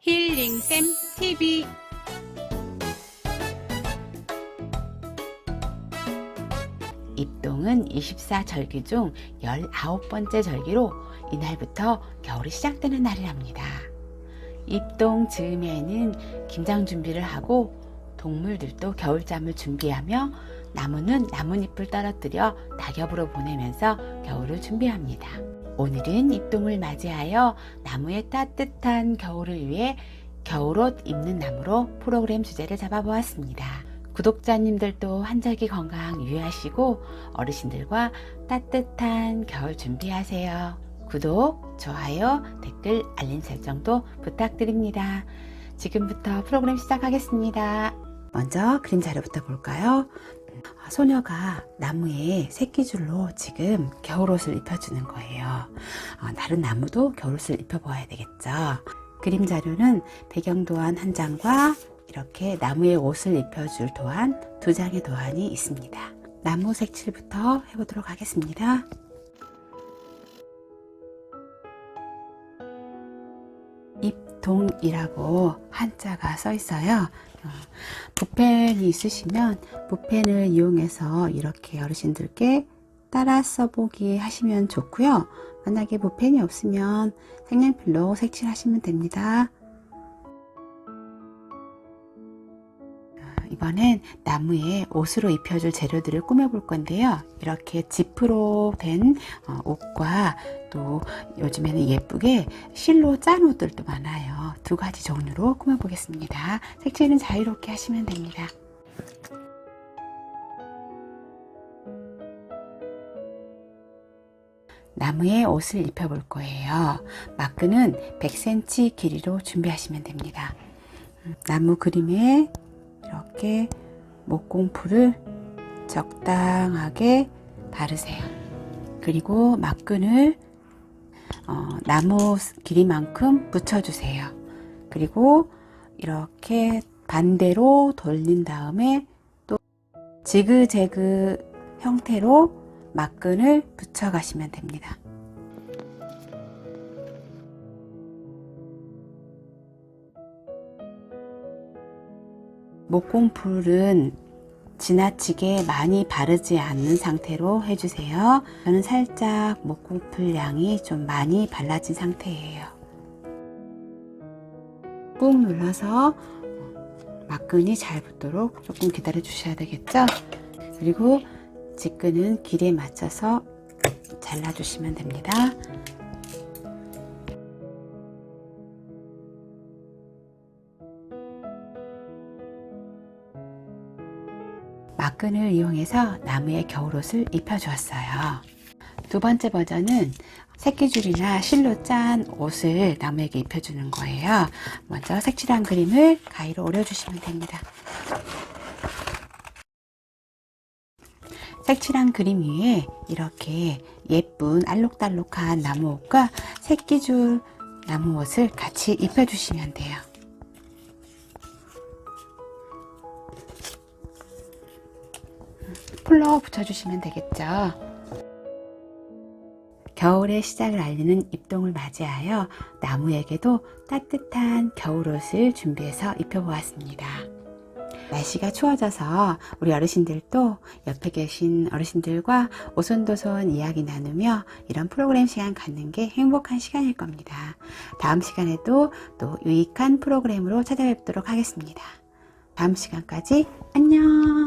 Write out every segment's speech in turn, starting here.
힐링쌤 TV 입동은 24절기 중 19번째 절기로 이날부터 겨울이 시작되는 날이랍니다. 입동 즈음에는 김장 준비를 하고 동물들도 겨울잠을 준비하며 나무는 나뭇잎을 떨어뜨려 낙엽으로 보내면서 겨울을 준비합니다. 오늘은 입동을 맞이하여 나무의 따뜻한 겨울을 위해 겨울옷 입는 나무로 프로그램 주제를 잡아보았습니다. 구독자님들도 한절기 건강 유의하시고 어르신들과 따뜻한 겨울 준비하세요. 구독, 좋아요, 댓글, 알림 설정도 부탁드립니다. 지금부터 프로그램 시작하겠습니다. 먼저 그림 자료부터 볼까요? 아, 소녀가 나무에 새끼줄로 지금 겨울옷을 입혀주는 거예요. 어, 다른 나무도 겨울옷을 입혀보아야 되겠죠. 그림 자료는 배경 도안 한 장과 이렇게 나무에 옷을 입혀줄 도안 두 장의 도안이 있습니다. 나무 색칠부터 해보도록 하겠습니다. 입동이라고 한자가 써 있어요. 어, 붓펜이 있으시면 붓펜을 이용해서 이렇게 어르신들께 따라 써보기 하시면 좋고요. 만약에 붓펜이 없으면 색연필로 색칠하시면 됩니다. 이번엔 나무에 옷으로 입혀줄 재료들을 꾸며볼 건데요. 이렇게 지프로 된 어, 옷과 또 요즘에는 예쁘게 실로 짠 옷들도 많아요. 두 가지 종류로 꾸며보겠습니다. 색칠은 자유롭게 하시면 됩니다. 나무에 옷을 입혀볼 거예요. 마크는 100cm 길이로 준비하시면 됩니다. 음, 나무 그림에 이렇게 목공풀을 적당하게 바르세요. 그리고 막근을 어, 나무 길이만큼 붙여주세요. 그리고 이렇게 반대로 돌린 다음에 또 지그재그 형태로 막근을 붙여가시면 됩니다. 목공풀은 지나치게 많이 바르지 않는 상태로 해주세요. 저는 살짝 목공풀 양이 좀 많이 발라진 상태예요. 꾹 눌러서 막근이 잘 붙도록 조금 기다려 주셔야 되겠죠? 그리고 직근은 길에 맞춰서 잘라주시면 됩니다. 막근을 이용해서 나무에 겨울옷을 입혀주었어요. 두 번째 버전은 새끼줄이나 실로 짠 옷을 나무에게 입혀주는 거예요. 먼저 색칠한 그림을 가위로 오려주시면 됩니다. 색칠한 그림 위에 이렇게 예쁜 알록달록한 나무 옷과 새끼줄 나무 옷을 같이 입혀주시면 돼요. 풀로 붙여주시면 되겠죠. 겨울의 시작을 알리는 입동을 맞이하여 나무에게도 따뜻한 겨울옷을 준비해서 입혀보았습니다. 날씨가 추워져서 우리 어르신들도 옆에 계신 어르신들과 오손도손 이야기 나누며 이런 프로그램 시간 갖는 게 행복한 시간일 겁니다. 다음 시간에도 또 유익한 프로그램으로 찾아뵙도록 하겠습니다. 다음 시간까지 안녕!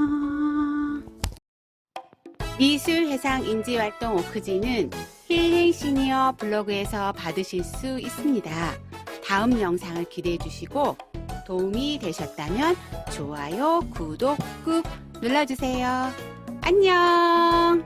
미술해상 인지활동 오크지는 힐링 시니어 블로그에서 받으실 수 있습니다. 다음 영상을 기대해 주시고 도움이 되셨다면 좋아요, 구독 꾹 눌러주세요. 안녕!